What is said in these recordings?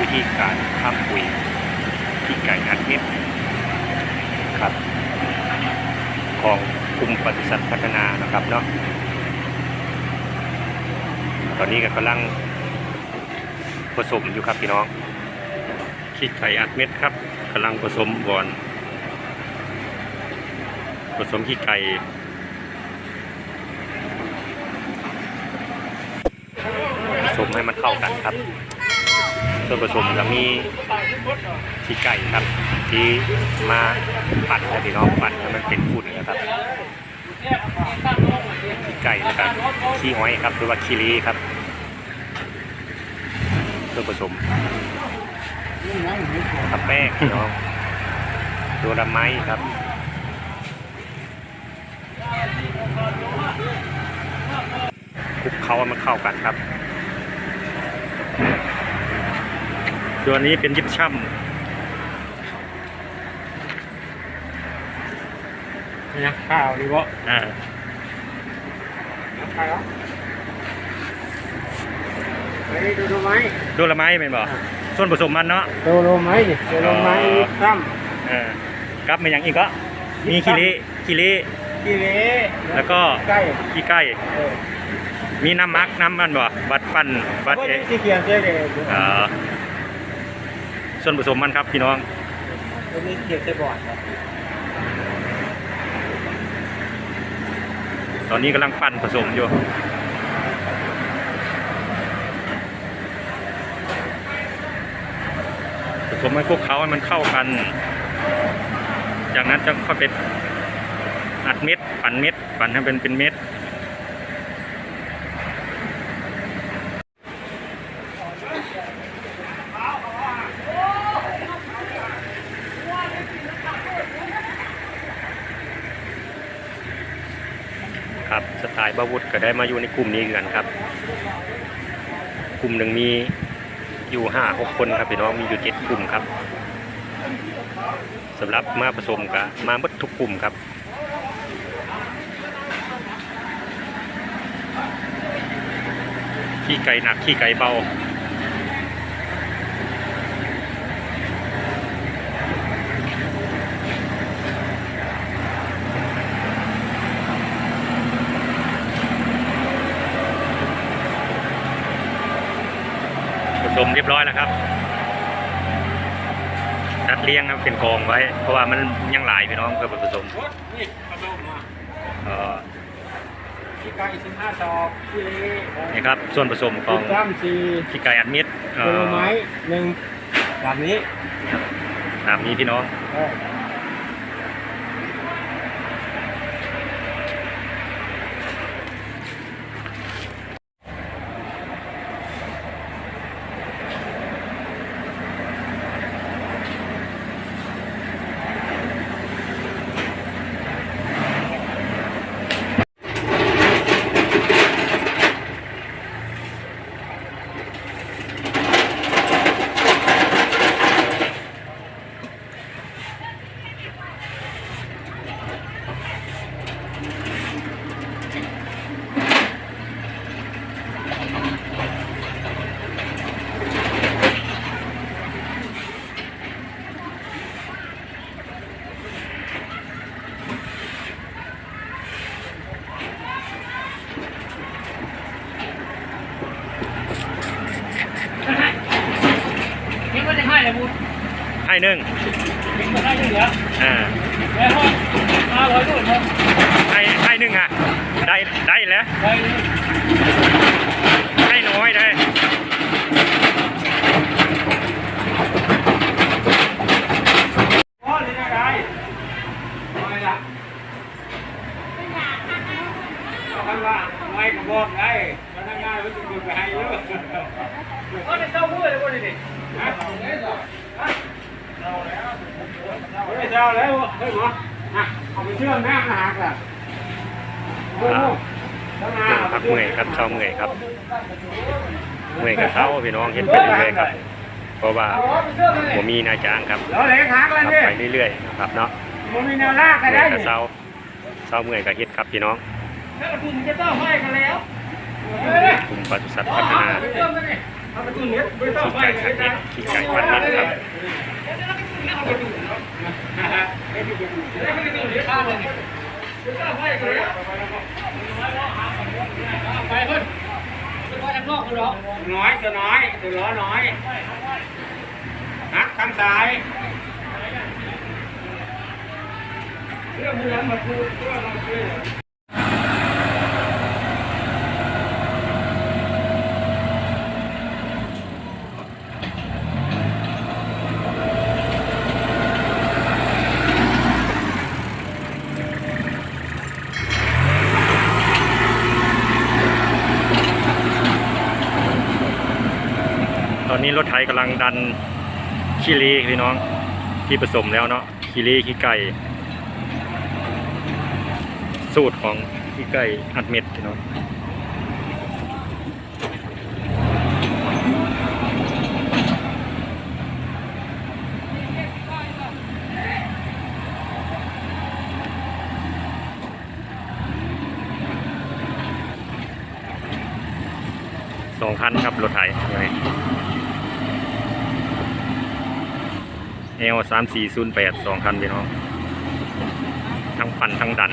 วิธีการทำปุ๋ยที่ไก่อัดเม็ดครับ ของกลุ่มปศุสัตว์พัฒนานะครับเนาะตอนนี้ก็กำลังผสมอยู่ครับพี่น้องขี้ไก่อัดเม็ดครับกำลังผสมบอนผสมขี้ไก่ผสมให้มันเข้ากันครับ ส่วนผสมจะมีขี้ไก่ครับ ที่มาปั่นนะพี่น้องปั่นให้มันเป็นฝุ่นนะครับขี้ไก่นะครับขี้หอยครับหรือว่าขี้ลีครับส่วนผสมกับแป้งพี่น้องตัวดำไม้ครับคลุกเขาให้มันเข้ากันครับ ตัวนี้เป็นยิบช่ำนะข้าวดีวะอ่าข้าวไปดูดูไหมดูละไม้เป็นบ่ส่วนผสมมันเนาะดูดูไหมดิดูดูไหมซ้เออกับมันอย่างอีกก็มีขี้เละขี้เละำกี่เละแล้วก็ใกล้ขี้ไก่เออมีน้ำมักน้ำมันบ่บัดปั้นบัดก็เอที่ ส่วนผสมมันครับพี่น้องตัวนี้เขียนเจ๊บอร์ดครับตอนนี้กำลังปั้นผสมอยู่ผสมให้พวกเขาให้มันเข้ากัน จากนั้นจะค่อยไปอัดเม็ด ปั่นเม็ด ปั่นให้เป็นเป็นเม็ด ครับสไตล์บาวุฒก็ได้มาอยู่ในกลุ่มนี้กันครับ กลุ่มหนึ่งมีอยู่ห้าหกคนครับพี่น้องมีอยู่เจ็ดกลุ่มครับสำหรับมาผสมกับมาหมดทุกกลุ่มครับขี้ไก่หนักขี้ไก่เบา มเรียบร้อยแล้วครับจัดเรียงครับเป็นกองไว้ เพราะว่ามันยังหลายพี่น้องเพื่อผสมนี่ผสมมาเอ่อกี่ไก่สิบห้าซอกกี่เละนี่ครับส่วนผสมของซ้ำสี่ขี้ไก่อัดเม็ดเอ่ดูดูอไหมหนึ่งแบบนี้ตามนี้พี่น้อง ห้หนึ่งนี่ก็ได้เหลืออ่าแล้วห้องห้าร้อยด้วยครับให้ให้หนึ่งอะ ได้ได้แล้วไปให้น้อยได้พ่อหรือยังไงไม่ละเอาคำว่าไม่กระบอกไงพนักงานรู้สึกไปให้เยอะก็ได้เช่ามือเลยบุญนี่ฮะ ไม่เจ้าแล้วเฮ้ยหมออะเอาไปเชื่อมแม่มาหากันโอ้โหแล้วมาพักเมื่อยครับเช้าเมื่อยครับเมื่อยกับเช้าพี่น้องเห็นไปเรื่อยๆครับ เพราะว่าผมมีนายจ้างครับแล้วเล็กหักแล้วขับนี่ไปเรื่อยๆครับเนาะมันมีแนวลากกันเมื่ได้อยกับเช้าเช้าเมื่อยกับเฮ็ดครับพี่น้องแล้วกลุ่มจะต้องให้กันแล้วกลุ่มปศุสัตว์พัฒนา เริ่มกันนี่เอาประตูเนี้ไม่ต้องไฟไก่เลยคันเทศขี้ไก่พันนิดครับไปเพิ่นไปว่าทางนอกกันเหรอน้อยตัวน้อยตัวล้อน้อยนักทางซ้ายเรื่องมือมาพูดเรื่องเราเชื่อ นี้รถไถกำลังดันขี้เลพี่น้องที่ผสมแล้วเนาะขี้เลขี้ไก่สูตรของขี้ไก่อัดเม็ดพี่น้องสองคันครับรถไถยังไง เอลสามสี่ศูนย์แปดสองคันพี่น้อง ทั้งปั่นทั้งดัน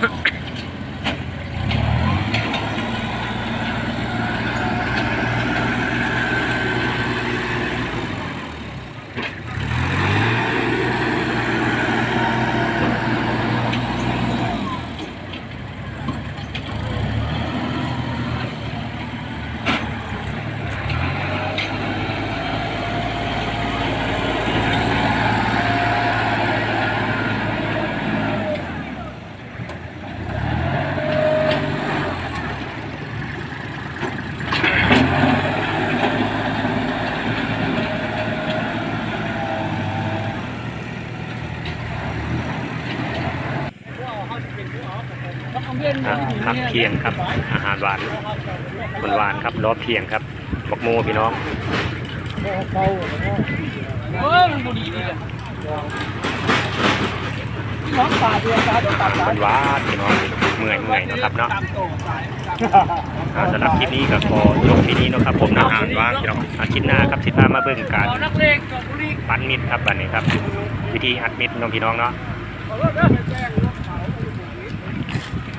Yeah. พักเที่ยงครับ อาหารหวานมันหวานครับรอบเที่ยงครับบักโมพี่น้องเออมันบุรีนี่แหละน้องป่าเดือดตาเดือดตานหวานพี่น้องเมื่อยเมื่อยนะครับเนาะสำหรับคลิปนี้ก็ขอจบที่นี้นะครับ ผมนะอาหารว่างพี่น้องอาทิตย์หน้าครับสิพามาเบิ่งการเอานักเลงกับบุรีปั้นมิดครับบัดนี้ครับ วิธีอัดมิดน้องพี่น้องเนาะ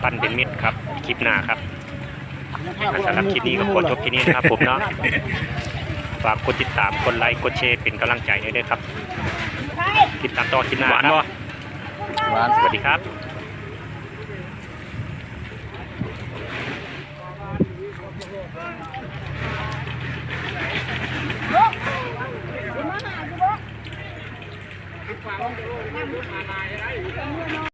ปั้นเป็นมิดครับคลิปหน้าครับอ่าสำหรับคลิปนี้ก็ขอจบที่นี้นะครับผมเนาะฝากกดติดตามกดไลค์กดแชร์เป็นกำลังใจให้ด้วยครับ ติดตามต่อคลิปหน้าครับสวัสดีครับฝากไว้ด้วยนะ